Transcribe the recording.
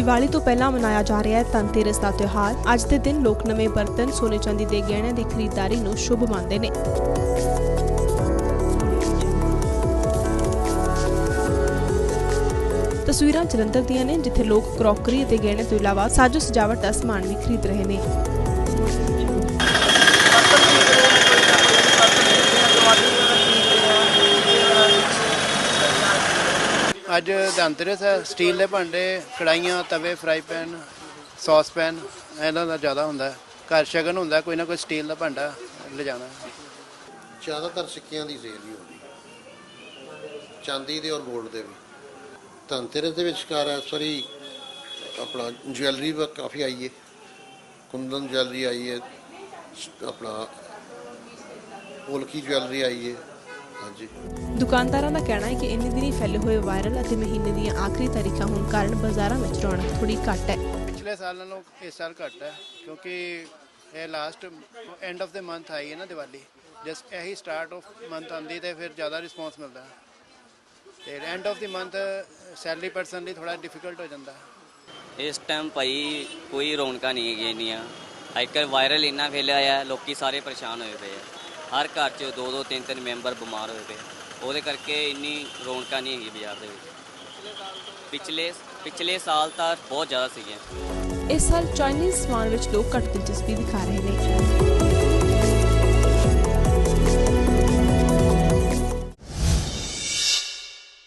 ਦੀਵਾਲੀ ਤੋਂ ਪਹਿਲਾਂ ਮਨਾਇਆ ਜਾ ਰਿਹਾ ਹੈ ਧਨਤੇਰਸ ਦਾ ਤਿਉਹਾਰ। ਅੱਜ ਦੇ ਦਿਨ ਲੋਕ ਨਵੇਂ ਬਰਤਨ, ਸੋਨੇ ਚਾਂਦੀ ਦੇ ਗਹਿਣਿਆਂ ਦੀ ਖਰੀਦਦਾਰੀ ਨੂੰ ਸ਼ੁਭ ਮੰਨਦੇ ਨੇ। ਤਸਵੀਰਾਂ ਜਲੰਧਰ ਦੀਆਂ ਨੇ, ਜਿੱਥੇ ਲੋਕ ਕਰੋਕਰੀ ਅਤੇ ਗਹਿਣੇ ਤੋਂ ਇਲਾਵਾ ਸਾਜੋ ਸਜਾਵਟ ਦਾ ਸਮਾਨ ਵੀ ਖਰੀਦ ਰਹੇ ਨੇ। ਅੱਜ ਧਨਤੇਰਸ ਹੈ ਸਟੀਲ ਦੇ ਭਾਂਡੇ ਕੜਾਈਆਂ ਤਵੇ ਫਰਾਈ ਪੈਨ ਸੌਸ ਪੈਨ ਇਹਨਾਂ ਦਾ ਜ਼ਿਆਦਾ ਹੁੰਦਾ ਹੈ। ਘਰ ਸ਼ਗਨ ਹੁੰਦਾ ਕੋਈ ਨਾ ਕੋਈ ਸਟੀਲ ਦਾ ਭਾਂਡਾ ਲਿਜਾਣਾ ਜ਼ਿਆਦਾਤਰ ਸਿੱਕਿਆਂ ਦੀ ਸੇਲ ਹੀ ਹੁੰਦੀ ਚਾਂਦੀ ਦੇ ਔਰ 골ਡ ਦੇ ਵੀ। ਧਨਤੇਰਸ ਦੇ ਵਿਚਕਾਰ ਇਸ ਵਾਰੀ ਆਪਣਾ ਜੁਐਲਰੀ ਵੀ ਕਾਫੀ ਆਈ ਹੈ ਕੁੰਦਨ ਜੁਐਲਰੀ ਆਈ ਹੈ ਆਪਣਾ ਪੋਲਕੀ ਜੁਐਲਰੀ ਆਈ ਹੈ ਹਾਂਜੀ। ਦੁਕਾਨਦਾਰਾਂ ਦਾ ਕਹਿਣਾ ਹੈ ਕਿ ਇੰਨੇ ਦਿਨੀ ਫੈਲੇ ਹੋਏ ਵਾਇਰਲ ਅਤੇ ਮਹੀਨੇ ਦੀਆਂ ਆਖਰੀ ਤਾਰੀਖਾਂ ਹੋਣ ਕਾਰਨ ਬਾਜ਼ਾਰਾਂ ਵਿੱਚ ਰੌਣਕ ਥੋੜੀ ਘੱਟ ਹੈ। ਪਿਛਲੇ ਸਾਲ ਨਾਲੋਂ ਇਸ ਸਾਲ ਘੱਟ ਹੈ ਕਿਉਂਕਿ ਇਹ last end of the month ਆਈ ਹੈ ਨਾ ਦੀਵਾਲੀ। ਜਸ ਇਹੀ ਸਟਾਰਟ ਆਫ ਮੰਥ ਆਂਦੀ ਤੇ ਫਿਰ ਜ਼ਿਆਦਾ ਰਿਸਪੌਂਸ ਮਿਲਦਾ। ਹੈ। ਤੇ end of the month salary person ਲਈ ਥੋੜਾ ਡਿਫਿਕਲਟ ਹੋ ਜਾਂਦਾ। ਹੈ। ਇਸ ਟਾਈਮ ਭਾਈ ਕੋਈ ਰੌਣਕਾਂ ਨਹੀਂ ਹੈਗੀਆਂ ਇੰਨੀਆਂ। ਅੱਜਕੱਲ ਵਾਇਰਲ ਇੰਨਾ ਫੈਲਿਆ ਆ ਲੋਕੀ ਸਾਰੇ ਪਰੇਸ਼ਾਨ ਹੋਏ ਪਏ ਆ। ਹਰ ਘਰ 'ਚ ਦੋ ਦੋ ਤਿੰਨ ਤਿੰਨ ਮੈਂਬਰ ਬਿਮਾਰ ਹੋਏ ਪਏ ਉਹਦੇ ਕਰਕੇ ਇੰਨੀ ਰੌਣਕਾਂ ਨਹੀਂ ਹੈਗੀ ਬਾਜ਼ਾਰ ਦੇ ਵਿੱਚ। ਪਿਛਲੇ ਪਿਛਲੇ ਸਾਲ ਤਾਂ ਬਹੁਤ ਜ਼ਿਆਦਾ ਸੀਗੀਆਂ। ਇਸ ਸਾਲ ਚਾਈਨੀਜ਼ ਸਮਾਨ ਵਿੱਚ ਲੋਕ ਘੱਟ ਦਿਲਚਸਪੀ ਦਿਖਾ ਰਹੇ ਨੇ।